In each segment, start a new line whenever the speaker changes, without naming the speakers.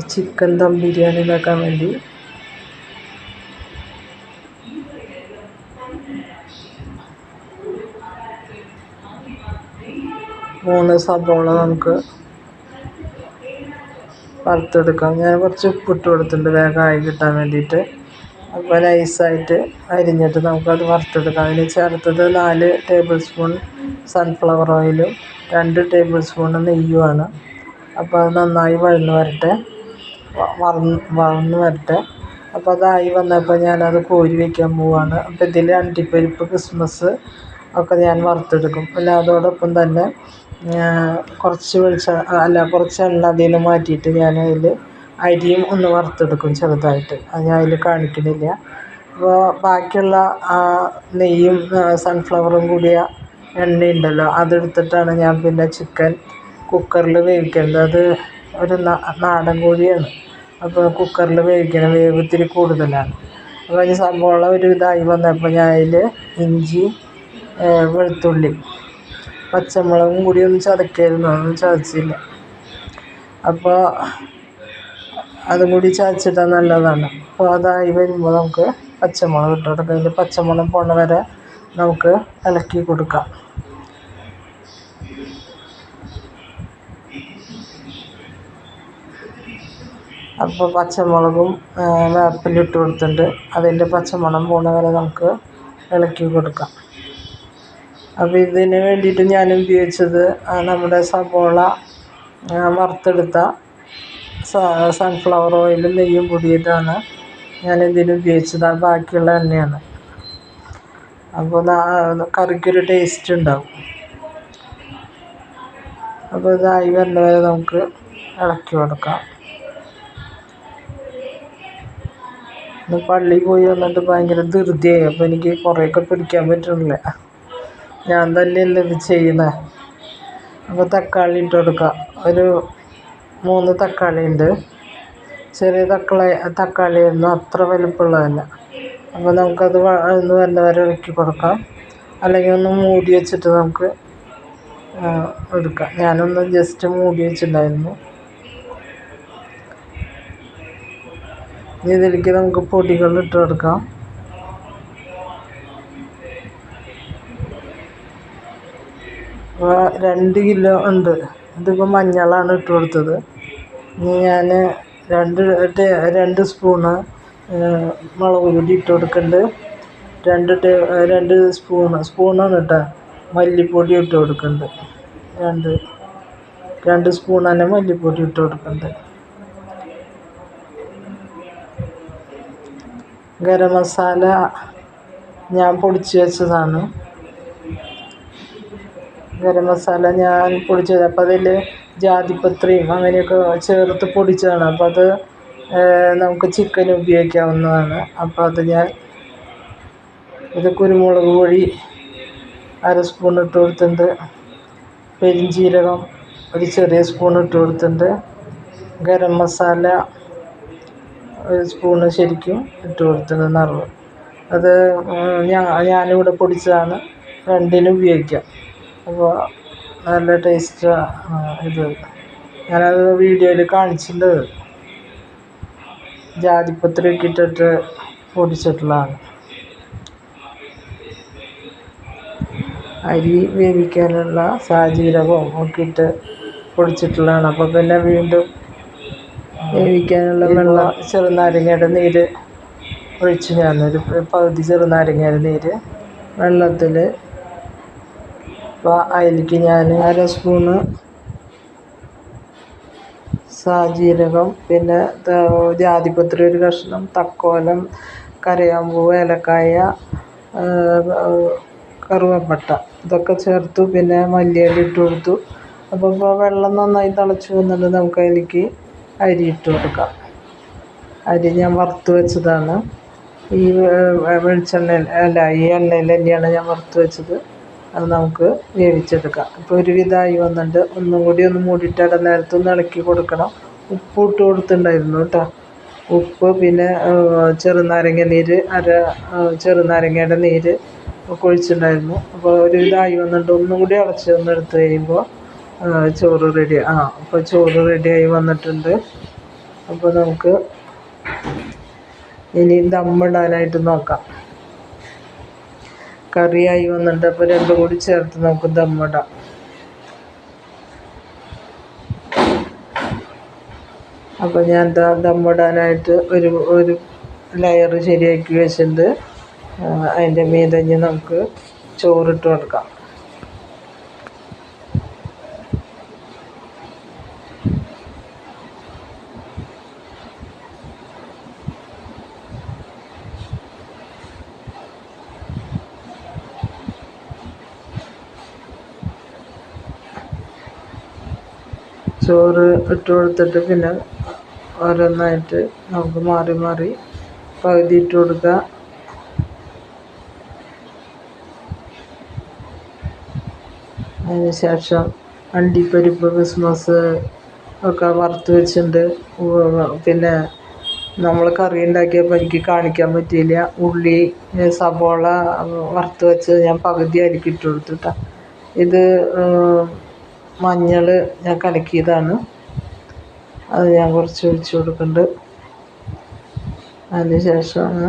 Chicken dum biryani ഉണ്ടാക്കാൻ വേണ്ടി. മൂന്ന് സബോള നമുക്ക് വറുത്തെടുക്കാം. ഞാൻ കുറച്ച് ഉപ്പിട്ട് കൊടുത്തിട്ടുണ്ട്. വേഗം ആയി കിട്ടാൻ വേണ്ടിയിട്ട്. അപ്പോൾ നൈസായിട്ട് അരിഞ്ഞിട്ട് നമുക്കത് വറുത്തെടുക്കാം. അതിന് ചേർത്തത് നാല് ടേബിൾ സ്പൂൺ സൺഫ്ലവർ ഓയിലും രണ്ട് ടേബിൾ സ്പൂൺ നെയ്യുമാണ്. അപ്പോൾ അത് നന്നായി വഴന്ന് വരട്ടെ. വഴന്ന് വരട്ടെ. അപ്പോൾ അതായി വന്നപ്പോൾ ഞാനത് കോരി വയ്ക്കാൻ പോവുകയാണ് അപ്പോൾ ഇതിൽ അണ്ടിപ്പരിപ്പ് ക്രിസ്മസ് ഒക്കെ ഞാൻ വറുത്തെടുക്കും. പിന്നെ അതോടൊപ്പം തന്നെ കുറച്ച് വെളിച്ച അല്ല കുറച്ച് എണ്ണ അതിൽ മാറ്റിയിട്ട് ഞാൻ അതിൽ അരിയും ഒന്ന് വറുത്തെടുക്കും ചെറുതായിട്ട്. അത് ഞാൻ അതിൽ കാണിക്കുന്നില്ല. അപ്പോൾ ബാക്കിയുള്ള നെയ്യും സൺഫ്ലവറും കൂടിയ എണ്ണയുണ്ടല്ലോ അതെടുത്തിട്ടാണ് ഞാൻ പിന്നെ ചിക്കൻ കുക്കറിൽ വേവിക്കുന്നത് അത് ഒരു നാടൻ കോഴിയാണ്. അപ്പോൾ കുക്കറിൽ വേവിക്കണം വേവ് ഇത്തിരി കൂടുതലാണ്. അപ്പോൾ അതിന് സവോള ഒരു ഇതായി വന്നപ്പോൾ ഞാൻ അതിൽ ഇഞ്ചി വെളുത്തുള്ളി പച്ചമുളകും കൂടി ഒന്ന് ചതക്കായിരുന്നു. അതൊന്നും ചതച്ചില്ല. അപ്പോൾ അതും കൂടി ചതച്ചിട്ടാൽ നല്ലതാണ്. അപ്പോൾ അതായി വരുമ്പോൾ നമുക്ക് പച്ചമുളക് ഇട്ട് കൊടുക്കാം. അതിന്റെ പച്ചമുളക് പോണ വരെ നമുക്ക് ഇളക്കി കൊടുക്കാം. അപ്പോൾ പച്ചമുളകും വേപ്പില ഇട്ട് കൊടുത്തിട്ടുണ്ട്. അതിന്റെ പച്ചമണം പോണ വരെ നമുക്ക് ഇളക്കി കൊടുക്കാം. അപ്പോൾ ഇതിന് വേണ്ടിയിട്ട് ഞാൻ ഉപയോഗിച്ചത് നമ്മുടെ സബോള വറുത്തെടുത്ത സൺഫ്ലവർ ഓയിലും നെയ്യും കൂടിയിട്ടാണ് ഞാൻ ഇതിന് ഉപയോഗിച്ചത്. ബാക്കിയുള്ള എണ്ണയാണ്. അപ്പോൾ കറിക്കൊരു ടേസ്റ്റ് ഉണ്ടാവും. അപ്പോൾ ഇതായി വരുന്ന വരെ നമുക്ക് ഇളക്കി കൊടുക്കാം. പള്ളിയിൽ പോയി വന്നിട്ട് ഭയങ്കര ധൃതിയായി. അപ്പോൾ എനിക്ക് കുറേയൊക്കെ പിടിക്കാൻ പറ്റുന്നില്ല. ഞാൻ തന്നെയല്ലേ ഇത് ചെയ്യുന്നത് അപ്പോൾ തക്കാളി ഇട്ട് കൊടുക്കാം. ഒരു മൂന്ന് തക്കാളി ഉണ്ട് ചെറിയ തക്കാളി തക്കാളിയായിരുന്നു അത്ര വലുപ്പമുള്ളതല്ല അപ്പോൾ നമുക്കത് ഒന്ന് വരുന്നവരെ ഇളക്കി കൊടുക്കാം. അല്ലെങ്കിൽ ഒന്ന് മൂടി വെച്ചിട്ട് നമുക്ക് എടുക്കാം. ഞാനൊന്ന് ജസ്റ്റ് മൂടി വെച്ചിട്ടുണ്ടായിരുന്നു. ഇതിലേക്ക് നമുക്ക് പൊടികൾ ഇട്ട് കൊടുക്കാം. രണ്ട് കിലോ ഉണ്ട്. ഇതിപ്പോൾ മഞ്ഞളാണ് ഇട്ട് കൊടുത്തത്. ഇനി ഞാൻ രണ്ട് രണ്ട് സ്പൂണ് മുളക് പൊടി ഇട്ട് കൊടുക്കുന്നുണ്ട് രണ്ട് ടേ രണ്ട് സ്പൂണ് സ്പൂണാണ് കേട്ടോ മല്ലിപ്പൊടി ഇട്ട് കൊടുക്കുന്നുണ്ട് രണ്ട് രണ്ട് സ്പൂൺ തന്നെ മല്ലിപ്പൊടി ഇട്ട് കൊടുക്കുന്നുണ്ട് ഗരം മസാല ഞാൻ പൊടിച്ച് വെച്ചതാണ്. ഗരം മസാല ഞാൻ പൊടിച്ചത് അപ്പോൾ അതിൽ ജാതിപത്രിയും അങ്ങനെയൊക്കെ ചേർത്ത് പൊടിച്ചതാണ്. അപ്പോൾ അത് നമുക്ക് ചിക്കൻ ഉപയോഗിക്കാവുന്നതാണ്. അപ്പോൾ അത് ഞാൻ ഇത് കുരുമുളക് പൊടി അര സ്പൂൺ ഇട്ട് കൊടുത്തിട്ടുണ്ട്. പെരിഞ്ചീരകം ഒരു ചെറിയ സ്പൂൺ ഇട്ട് കൊടുത്തിട്ടുണ്ട്. ഗരം മസാല സ്പൂണ് ശരിക്കും ഇട്ട് കൊടുത്തിട്ടുണ്ട് നിറവ്. അത് ഞാൻ ഞാനിവിടെ പൊടിച്ചതാണ്. രണ്ടിനും ഉപയോഗിക്കാം. അപ്പോൾ നല്ല ടേസ്റ്റ് ഇത്. ഞാനത് വീഡിയോയിൽ കാണിച്ചിട്ടുണ്ട്. ജാതിപത്രി ഒക്കെ ഇട്ടിട്ട് പൊടിച്ചിട്ടുള്ളതാണ്. അരി വേവിക്കാനുള്ള സാജീരകവും ഒക്കെ ഇട്ട് പൊടിച്ചിട്ടുള്ളതാണ്. അപ്പോൾ പിന്നെ വീണ്ടും വേവിക്കാനുള്ള വെള്ളം. ചെറുനാരങ്ങയുടെ നീര് ഒഴിച്ച് ഞാനൊരു പകുതി ചെറുനാരങ്ങയുടെ നീര് വെള്ളത്തിൽ അപ്പോൾ അതിലേക്ക് ഞാൻ അര സ്പൂണ് സാജീരകം പിന്നെ ജാതിപത്രി ഒരു കഷ്ണം തക്കോലം കരയാമ്പൂ ഏലക്കായ കറുവപ്പട്ട ഇതൊക്കെ ചേർത്തു പിന്നെ മല്ലിയില ഇട്ട് കൊടുത്തു. അപ്പോൾ ഇപ്പോൾ വെള്ളം നന്നായി തിളച്ച് വന്നിട്ട് നമുക്ക് അതിലേക്ക് അരി ഇട്ട് കൊടുക്കാം. അരി ഞാൻ വറുത്ത് വെച്ചതാണ്. ഈ വെളിച്ചെണ്ണയിൽ അല്ല ഈ എണ്ണയിൽ തന്നെയാണ് ഞാൻ വറുത്ത് വെച്ചത്. അത് നമുക്ക് വേവിച്ചെടുക്കാം. ഇപ്പോൾ ഒരുവിധമായി വന്നിട്ട് ഒന്നും കൂടി ഒന്ന് മൂടിയിട്ടട നേരത്തെ ഒന്ന് ഇളക്കി കൊടുക്കണം. ഉപ്പ് ഇട്ട് കൊടുത്തിട്ടുണ്ടായിരുന്നു കേട്ടോ. ഉപ്പ് പിന്നെ ചെറുനാരങ്ങ നീര് അര ചെറുനാരങ്ങയുടെ നീര് ഒക്കെ ഒഴിച്ചിട്ടുണ്ടായിരുന്നു. അപ്പോൾ ഒരുവിധമായി വന്നിട്ട് ഒന്നും കൂടി അടച്ച് ഒന്ന് എടുത്ത് കഴിയുമ്പോൾ ചോറ് റെഡി ആ അപ്പോൾ ചോറ് റെഡിയായി വന്നിട്ടുണ്ട്. അപ്പോൾ നമുക്ക് ഇനി ദമ്മിടാനായിട്ട് നോക്കാം. കറിയായി വന്നിട്ട് അപ്പോൾ രണ്ടും കൂടി ചേർത്ത് നമുക്ക് ദമ്മിടാം അപ്പോൾ ഞാൻ ദമ്മിടാനായിട്ട് ഒരു ഒരു ലെയർ ശരിയാക്കി വെച്ചിട്ടുണ്ട്. അതിന്റെ മീതഞ്ഞ് നമുക്ക് ചോറിട്ട് കൊടുക്കാം. ചോറ് ഇട്ട് കൊടുത്തിട്ട് പിന്നെ ഓരോന്നായിട്ട് നമുക്ക് മാറി മാറി പകുതി ഇട്ട് കൊടുക്കുക അതിന് ശേഷം അണ്ടിപ്പരിപ്പ് ക്രിസ്മസ് ഒക്കെ വറുത്ത് വെച്ചിട്ടുണ്ട്. പിന്നെ നമ്മൾ കറി ഉണ്ടാക്കിയപ്പോൾ എനിക്ക് കാണിക്കാൻ പറ്റിയില്ല. ഉള്ളി സബോള വറുത്ത് വെച്ച് ഞാൻ പകുതി അരിക്കിട്ട് കൊടുത്തിട്ടാണ് ഇത് മഞ്ഞൾ ഞാൻ കലക്കിയതാണ്. അത് ഞാൻ കുറച്ച് ഒഴിച്ച് കൊടുക്കുന്നുണ്ട് അതിന് ശേഷമാണ്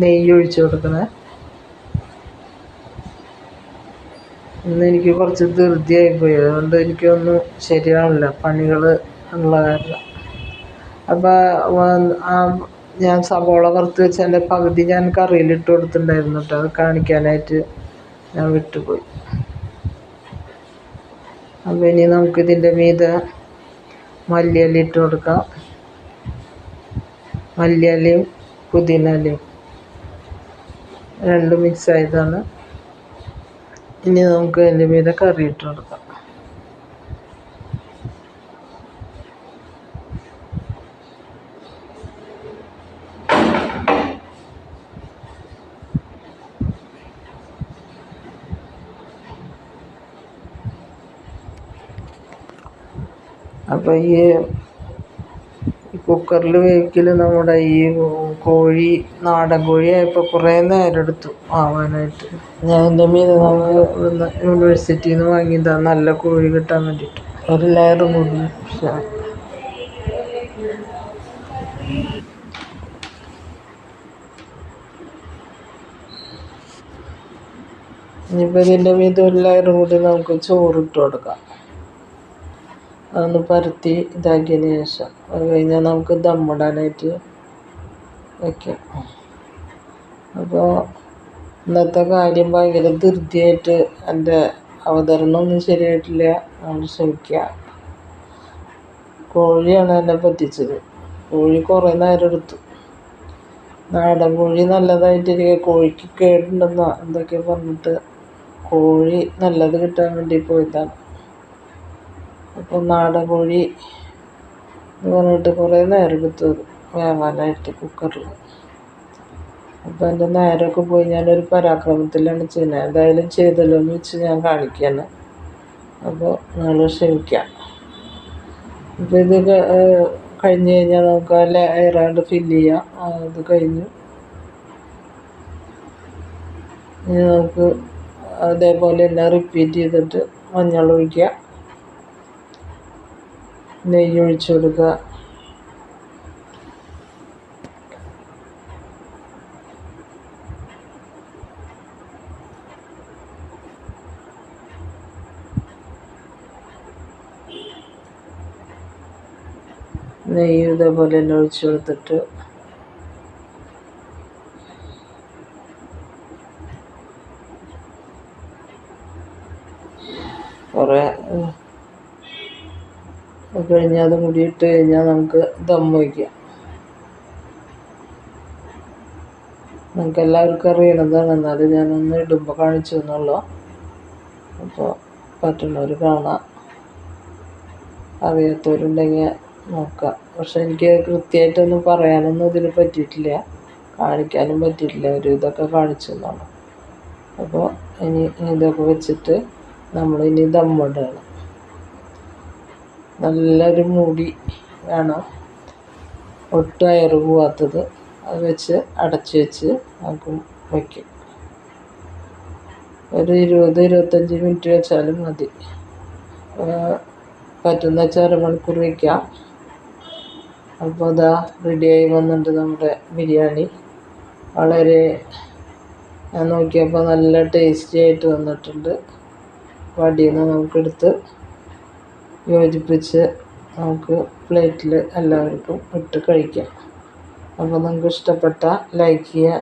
നെയ്യ് ഒഴിച്ച് കൊടുക്കുന്നത് ഇന്ന് എനിക്ക് കുറച്ച് ധൃതിയായി പോയി. അതുകൊണ്ട് എനിക്കൊന്നും ശരിയാവില്ല പണികൾ ഉള്ള കാരണം. അപ്പോൾ ഞാൻ സവോള വറുത്ത് വെച്ചതിന്റെ പകുതി ഞാൻ കറിയിലിട്ട് കൊടുത്തിട്ടുണ്ടായിരുന്നു കേട്ടോ. അത് കാണിക്കാനായിട്ട് ഞാൻ വിട്ടുപോയി. അപ്പോൾ ഇനി നമുക്കിതിന്റെ മീതെ മല്ലിയില ഇട്ട് കൊടുക്കാം. മല്ലിയിലയും പുതിനയിലയും രണ്ടും മിക്സ് ആയതാണ്. ഇനി നമുക്ക് അതിന്റെ മീതെ കറി ഇട്ട് കൊടുക്കാം. അപ്പോൾ ഈ കുക്കറിൽ വേവിക്കൽ നമ്മുടെ ഈ കോഴി നാടൻ കോഴി ആയപ്പോൾ കുറേ നേരം എടുത്തു ആവാനായിട്ട് ഞാൻ എന്റെ മീൻ ഇവിടുന്ന് യൂണിവേഴ്സിറ്റിയിൽ നിന്ന് വാങ്ങിയതാണ് നല്ല കോഴി കിട്ടാൻ വേണ്ടിയിട്ട്. ഒരു ലെയർ കൂടി ഇനിയിപ്പോൾ ഇതിന്റെ മീതെ ഒരു ലെയർ കൂടി നമുക്ക് ചോറിട്ട് കൊടുക്കാം. അതൊന്ന് പരത്തി ഇതാക്കിയതിന് ശേഷം അത് കഴിഞ്ഞാൽ നമുക്ക് ദമ്മിടാനായിട്ട് വയ്ക്കാം അപ്പോൾ ഇന്നത്തെ കാര്യം ഭയങ്കര ധൃതിയായിട്ട് എന്റെ അവതരണമൊന്നും ശരിയായിട്ടില്ല. നമ്മൾ ശ്രമിക്കുക കോഴിയാണ് എന്നെ പറ്റിച്ചത്. കോഴി കുറേ നേരം എടുത്തു. നാടൻ കോഴി നല്ലതായിട്ടിരിക്കുക കോഴിക്ക് കേടുണ്ടെന്നോ എന്തൊക്കെ പറഞ്ഞിട്ട് കോഴി നല്ലത് കിട്ടാൻ വേണ്ടി പോയതാണ്. അപ്പോൾ നാടൻ കോഴി എന്ന് പറഞ്ഞിട്ട് കുറേ നേരം എടുത്തു വേവാനായിട്ട് കുക്കറിൽ അപ്പോൾ എന്റെ നേരമൊക്കെ പോയി ഞാനൊരു പരാക്രമത്തിലാണ് ചെയ്യുന്നത്. എന്തായാലും ചെയ്തല്ലോ എന്ന് വെച്ച് ഞാൻ കാണിക്കുകയാണ് അപ്പോൾ നിങ്ങൾ ക്ഷമിക്കാം. അപ്പോൾ ഇത് കഴിഞ്ഞ് കഴിഞ്ഞാൽ നമുക്ക് ആ ലെയറാണ്ട് ഫില്ല് ചെയ്യാം. അത് കഴിഞ്ഞു. ഇനി നമുക്ക് അതേപോലെ തന്നെ റിപ്പീറ്റ് ചെയ്തിട്ട് മഞ്ഞൾ ഒഴിക്കുക നെയ്യ് ഒഴിച്ചു കൊടുക്കുക നെയ്യ് ഇതേപോലെ തന്നെ ഒഴിച്ചു കൊടുത്തിട്ട്. കുറേ ഉം, അത് കഴിഞ്ഞ് അതും കൂടി ഇട്ട് കഴിഞ്ഞാൽ നമുക്ക് ദം വയ്ക്കാം നിങ്ങൾക്ക് എല്ലാവർക്കും അറിയണതാണ്. എന്നാലും ഞാനൊന്ന് ഇടുമ്പോൾ കാണിച്ചു എന്നുള്ളൂ അപ്പോൾ പറ്റുന്നവർ കാണാം. അറിയാത്തവരുണ്ടെങ്കിൽ നോക്കാം. പക്ഷെ എനിക്ക് കൃത്യമായിട്ടൊന്നും പറയാനൊന്നും ഇതിന് പറ്റിയിട്ടില്ല. കാണിക്കാനും പറ്റിയിട്ടില്ല. ഒരു ഇതൊക്കെ കാണിച്ചു എന്നാണ് അപ്പോൾ ഇനി ഇതൊക്കെ വെച്ചിട്ട് നമ്മളിനി ഇനി ദമ്മിടണം നല്ലൊരു മൂടി വേണം. ഒട്ടും അയർ പോവാത്തത് അത് വെച്ച് അടച്ച് വെച്ച് നമുക്ക് വയ്ക്കും. ഒരു ഇരുപത് ഇരുപത്തഞ്ച് മിനിറ്റ് വെച്ചാലും മതി. പറ്റുന്ന വെച്ചാൽ അരമണിക്കൂർ വയ്ക്കാം അപ്പോൾ ഇതാ റെഡിയായി വന്നിട്ടുണ്ട് നമ്മുടെ ബിരിയാണി. വളരെ ഞാൻ നോക്കിയപ്പോൾ നല്ല ടേസ്റ്റി ആയിട്ട് വന്നിട്ടുണ്ട്. വടിയിൽ നിന്ന് നമുക്കെടുത്ത് യോജിപ്പിച്ച് നമുക്ക് പ്ലേറ്റിൽ എല്ലാവർക്കും ഇട്ട് കഴിക്കാം. അപ്പോൾ നിങ്ങൾക്ക് ഇഷ്ടപ്പെട്ട ലൈക്ക് ചെയ്യുക